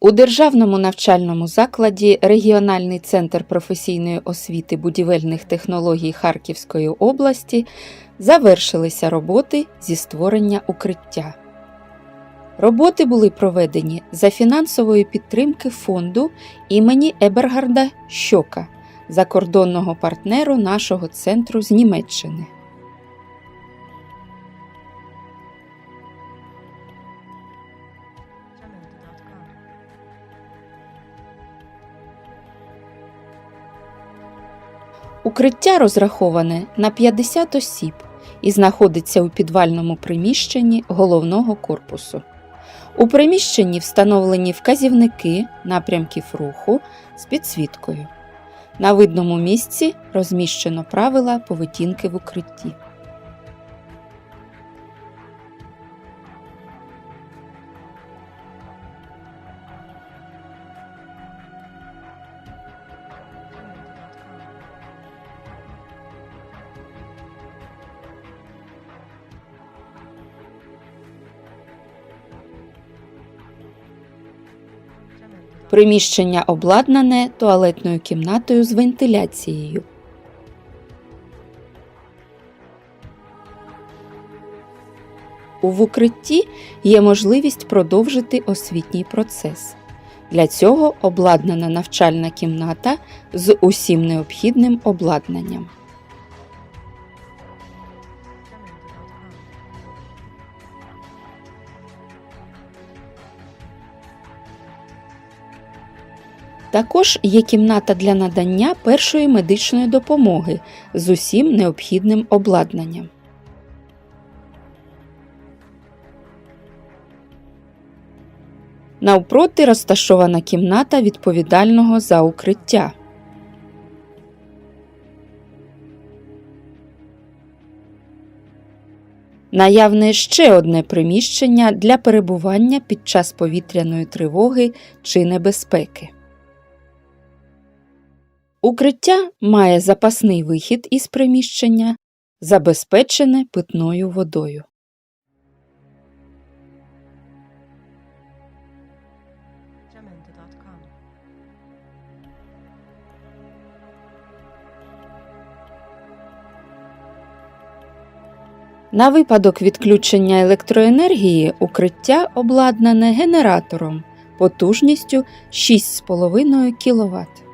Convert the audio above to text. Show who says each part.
Speaker 1: У державному навчальному закладі Регіональний центр професійної освіти будівельних технологій Харківської області завершилися роботи зі створення укриття. Роботи були проведені за фінансової підтримки фонду імені Ебергарда Щока, закордонного партнеру нашого центру з Німеччини. Укриття розраховане на 50 осіб і знаходиться у підвальному приміщенні головного корпусу. У приміщенні встановлені вказівники напрямків руху з підсвіткою. На видному місці розміщено правила поведінки в укритті. Приміщення обладнане туалетною кімнатою з вентиляцією. У укритті є можливість продовжити освітній процес. Для цього обладнана навчальна кімната з усім необхідним обладнанням. Також є кімната для надання першої медичної допомоги з усім необхідним обладнанням. Навпроти розташована кімната відповідального за укриття. Наявне ще одне приміщення для перебування під час повітряної тривоги чи небезпеки. Укриття має запасний вихід із приміщення, забезпечене питною водою. На випадок відключення електроенергії укриття обладнане генератором потужністю 6,5 кВт.